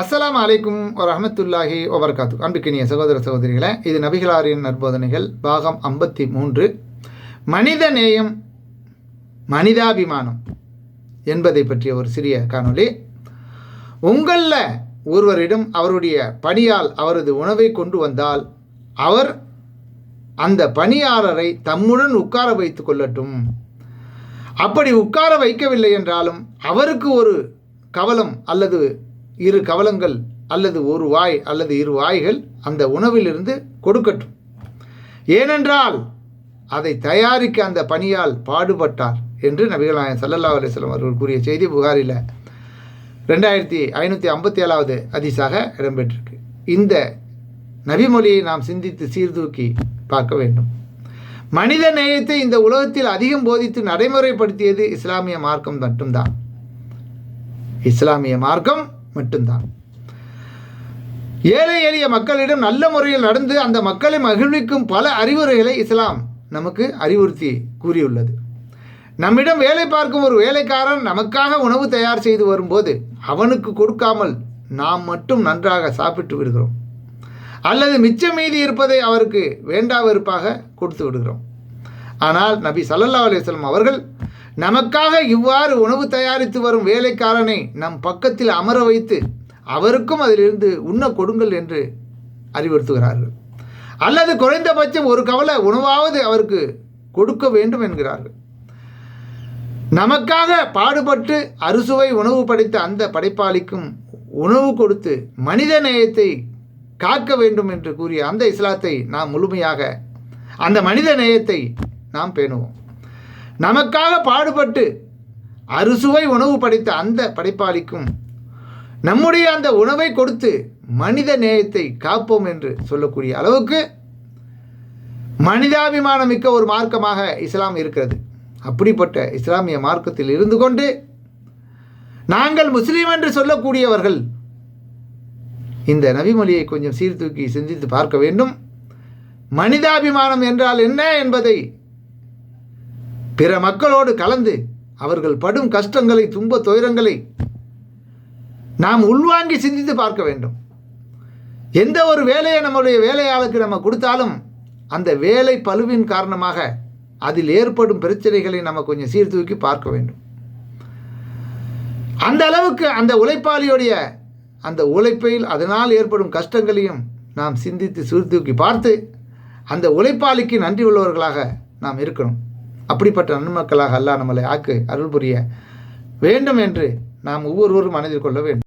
அஸ்லாம் அலைக்கும் வரஹமத்துல்லாஹி வபர்காத்து அன்புக்கினிய சகோதர சகோதரிகளே இது நபிகளாரின் நற்போதனைகள் பாகம் ஐம்பத்தி மூன்று மனித நேயம் மனிதாபிமானம் என்பதை பற்றிய ஒரு சிறிய காணொளி. உங்களில் ஒருவரிடம் அவருடைய பணியால் அவரது உணவை கொண்டு வந்தால் அவர் அந்த பணியாளரை தம்முடன் உட்கார வைத்து கொள்ளட்டும். அப்படி உட்கார வைக்கவில்லை என்றாலும் அவருக்கு ஒரு கவலம் அல்லது இரு கவலங்கள் அல்லது ஒரு வாய் அல்லது இரு வாய்கள் அந்த உணவிலிருந்து கொடுக்கட்டும். ஏனென்றால் அதை தயாரிக்க அந்த பணியால் பாடுபட்டார் என்று நபிகள் சல்லல்லா அலிஸ்லாம் அவர்கள் கூறிய செய்தி புகாரில் ரெண்டாயிரத்தி ஐநூற்றி ஐம்பத்தி ஏழாவது அதிசாக இடம்பெற்றிருக்கு. இந்த நபிமொழியை நாம் சிந்தித்து சீர்தூக்கி பார்க்க வேண்டும். மனித நேயத்தை இந்த உலகத்தில் அதிகம் போதித்து நடைமுறைப்படுத்தியது இஸ்லாமிய மார்க்கம் மட்டும்தான். இஸ்லாமிய மார்க்கம் மட்டும்தான். ஏழை எளிய மக்களிடம் நல்ல முறையில் நடந்து அந்த மக்களை மகிழ்விக்கும் பல அறிவுரைகளை இஸ்லாம் நமக்கு அறிவுறுத்தி கூறியுள்ளது. நம்மிடம் வேலை பார்க்கும் ஒரு வேலைக்காரன் நமக்காக உணவு தயார் செய்து வரும்போது அவனுக்கு கொடுக்காமல் நாம் மட்டும் நன்றாக சாப்பிட்டு விடுகிறோம். அல்லது மிச்சம் மீதி இருப்பதை அவருக்கு வேண்டா வெறுப்பாக கொடுத்து விடுகிறோம். ஆனால் நபி சல்லல்லா அலுவலம் அவர்கள் நமக்காக இவ்வாறு உணவு தயாரித்து வரும் வேலைக்காரனை நம் பக்கத்தில் அமர வைத்து அவருக்கும் அதிலிருந்து உண்ண கொடுங்கள் என்று அறிவுறுத்துகிறார்கள். அல்லது குறைந்தபட்சம் ஒரு கவலை உணவாவது அவருக்கு கொடுக்க வேண்டும் என்கிறார்கள். நமக்காக பாடுபட்டு அறுசுவை உணவு படைத்த அந்த படைப்பாளிக்கும் உணவு கொடுத்து மனித நேயத்தை காக்க வேண்டும் என்று கூறிய அந்த இஸ்லாத்தை நாம் முழுமையாக அந்த மனித நேயத்தை நாம் பேணுவோம். நமக்காக பாடுபட்டு அறுசுவை உணவு படைத்த அந்த படைப்பாளிக்கும் நம்முடைய அந்த உணவை கொடுத்து மனித நேயத்தை காப்போம் என்று சொல்லக்கூடிய அளவுக்கு மனிதாபிமானம் மிக்க ஒரு மார்க்கமாக இஸ்லாம் இருக்கிறது. அப்படிப்பட்ட இஸ்லாமிய மார்க்கத்தில் இருந்து கொண்டு நாங்கள் முஸ்லீம் என்று சொல்லக்கூடியவர்கள் இந்த நபிமொழியை கொஞ்சம் சீர்தூக்கி சிந்தித்து பார்க்க வேண்டும். மனிதாபிமானம் என்றால் என்ன என்பதை பிற மக்களோடு கலந்து அவர்கள் படும் கஷ்டங்களை துன்ப துயரங்களை நாம் உள்வாங்கி சிந்தித்து பார்க்க வேண்டும். எந்த ஒரு வேலையை நம்முடைய வேலையாளுக்கு நம்ம கொடுத்தாலும் அந்த வேலை பழுவின் காரணமாக அதில் ஏற்படும் பிரச்சனைகளை நம்ம கொஞ்சம் சீர்தூக்கி பார்க்க வேண்டும். அந்த அளவுக்கு அந்த உழைப்பாளியுடைய அந்த உழைப்பில் அதனால் ஏற்படும் கஷ்டங்களையும் நாம் சிந்தித்து சீர்தூக்கி பார்த்து அந்த உழைப்பாளிக்கு நன்றி உள்ளவர்களாக நாம் இருக்கணும். அப்படிப்பட்ட நன்மக்களாக அல்லாஹ் நம்மளை ஆக்கு அருள் புரிய வேண்டும் என்று நாம் ஒவ்வொருவரும் மனதில் கொள்ள வேண்டும்.